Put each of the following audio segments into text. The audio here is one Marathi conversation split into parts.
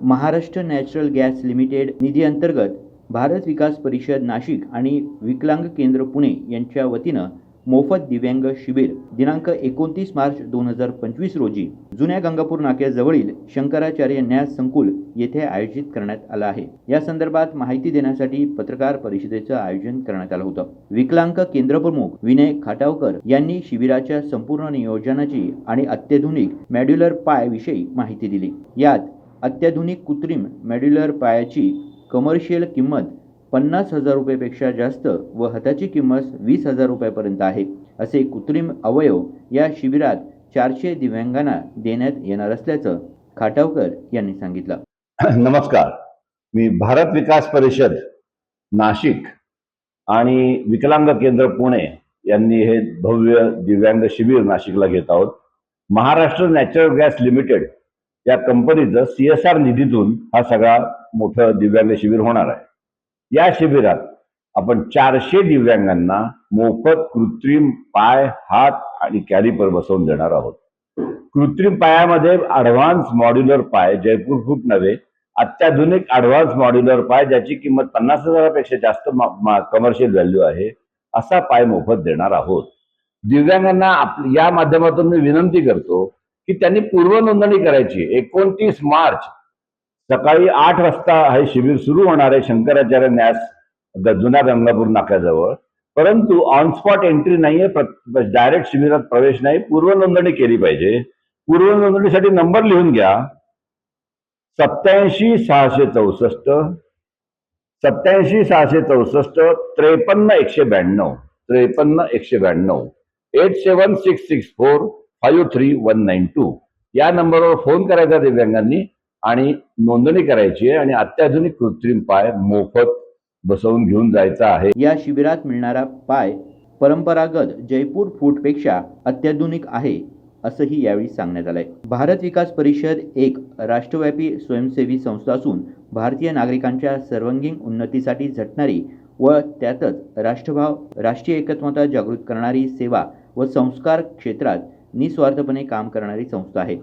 महाराष्ट्र नॅचरल गॅस लिमिटेड निधी अंतर्गत भारत विकास परिषद नाशिक आणि विकलांग केंद्र पुणे यांच्या वतीनं मोफत दिव्यांग शिबिर दिनांक एकोणतीस मार्च दोन हजार पंचवीस रोजी जुन्या गंगापूर नाक्याजवळील शंकराचार्य न्यास संकुल येथे आयोजित करण्यात आलं आहे. या संदर्भात माहिती देण्यासाठी पत्रकार परिषदेचं आयोजन करण्यात आलं होतं. विकलांग केंद्र प्रमुख विनय खाटावकर यांनी शिबिराच्या संपूर्ण नियोजनाची आणि अत्याधुनिक मॅड्युलर पाय विषयी माहिती दिली. यात अत्याधुनिक कृत्रिम मॅड्युलर पायाची कमर्शियल किंमत पन्नास हजार रुपयापेक्षा जास्त व हाताची किंमत वीस हजार रुपयापर्यंत आहे असे कृत्रिम अवयव या शिबिरात चारशे दिव्यांगांना देण्यात येणार असल्याचं खाटावकर यांनी सांगितलं. नमस्कार. मी भारत विकास परिषद नाशिक आणि विकलांग केंद्र पुणे यांनी हे भव्य दिव्यांग शिबिर नाशिकला घेत आहोत. महाराष्ट्र नॅचरल गॅस लिमिटेड या कंपनीचं सी एस आर निधीतून हा सगळा मोठं दिव्यांग शिबिर होणार आहे. या शिबिरात आपण चारशे दिव्यांगांना मोफत कृत्रिम पाय हात आणि कॅरीपर बसवून देणार आहोत. कृत्रिम पायामध्ये अडव्हान्स मॉड्युलर पाय जयपूर फूट नव्हे अत्याधुनिक ऍडव्हान्स मॉड्युलर पाय ज्याची किंमत पन्नास हजारापेक्षा जास्त कमर्शियल व्हॅल्यू आहे असा पाय मोफत देणार आहोत. दिव्यांगांना आप- या माध्यमातून मी विनंती करतो की त्यांनी पूर्व नोंदणी करायची. एकोणतीस मार्च सकाळी आठ वाजता हे शिबिर सुरू होणार आहे शंकराचार्य न्यास जुन्या गंगापूर नाक्याजवळ. परंतु ऑन स्पॉट एंट्री नाहीये डायरेक्ट शिबिरात प्रवेश नाही. पूर्व नोंदणी केली पाहिजे. पूर्व नोंदणीसाठी नंबर लिहून घ्या. सत्याऐंशी सहाशे चौसष्ट सत्याऐंशी सहाशे चौसष्ट त्रेपन्न एकशे ब्याण्णव त्रेपन्न एकशे ब्याण्णव eight seven six six four five three one nine two या नंबरवर फोन करायचा दिव्यांगांनी आणि नोंदणी करायची आहे आणि अत्याधुनिक कृत्रिम पाय मोफत बसवून घेऊन जायचा आहे. या शिबिरात मिळणारा पाय परंपरागत जयपूर फूटपेक्षा अत्याधुनिक आहे असंही यावेळी सांगण्यात आलंय. भारत विकास परिषद एक राष्ट्रव्यापी स्वयंसेवी संस्था असून भारतीय नागरिकांच्या सर्वांगीण उन्नतीसाठी झटणारी व त्यातच राष्ट्रभाव राष्ट्रीय एकत्मता जागृत करणारी सेवा व संस्कार क्षेत्रात निस्वार्थपणे काम करणारी संस्था आहे.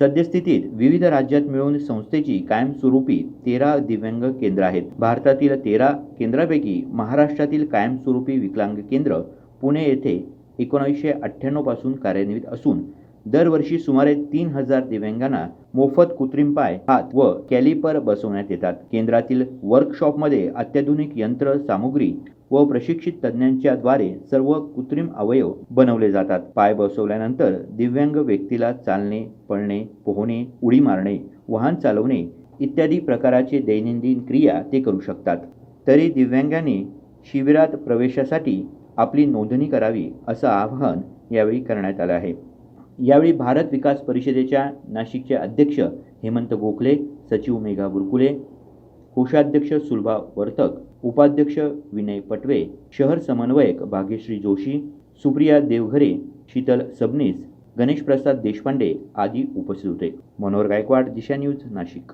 सद्यस्थितीत विविध राज्यात मिळून संस्थेची कायमस्वरूपी तेरा दिव्यांग केंद्र आहेत. भारतातील तेरा केंद्रापैकी महाराष्ट्रातील कायमस्वरूपी विकलांग केंद्र पुणे येथे एकोणीसशे अठ्ठ्याण्णवपासून कार्यान्वित असून दरवर्षी सुमारे तीन हजार दिव्यांगांना मोफत कृत्रिम पाय हात व कॅलिपर बसवण्यात येतात. केंद्रातील वर्कशॉपमध्ये अत्याधुनिक यंत्र सामुग्री व प्रशिक्षित तज्ज्ञांच्या द्वारे सर्व कृत्रिम अवयव बनवले जातात. पाय बसवल्यानंतर दिव्यांग व्यक्तीला चालणे पळणे पोहणे उडी मारणे वाहन चालवणे इत्यादी प्रकारचे दैनंदिन क्रिया ते करू शकतात. तरी दिव्यांगाने शिबिरात प्रवेशासाठी आपली नोंदणी करावी असं आवाहन यावेळी करण्यात आलं आहे. यावेळी भारत विकास परिषदेच्या नाशिकचे अध्यक्ष हेमंत गोखले सचिव मेघा बुरकुले कोषाध्यक्ष सुलभा वर्तक उपाध्यक्ष विनय पटवे शहर समन्वयक भाग्यश्री जोशी सुप्रिया देवघरे शीतल सबनीस गणेश प्रसाद देशपांडे आदी उपस्थित होते. मनोहर गायकवाड दिशा न्यूज नाशिक.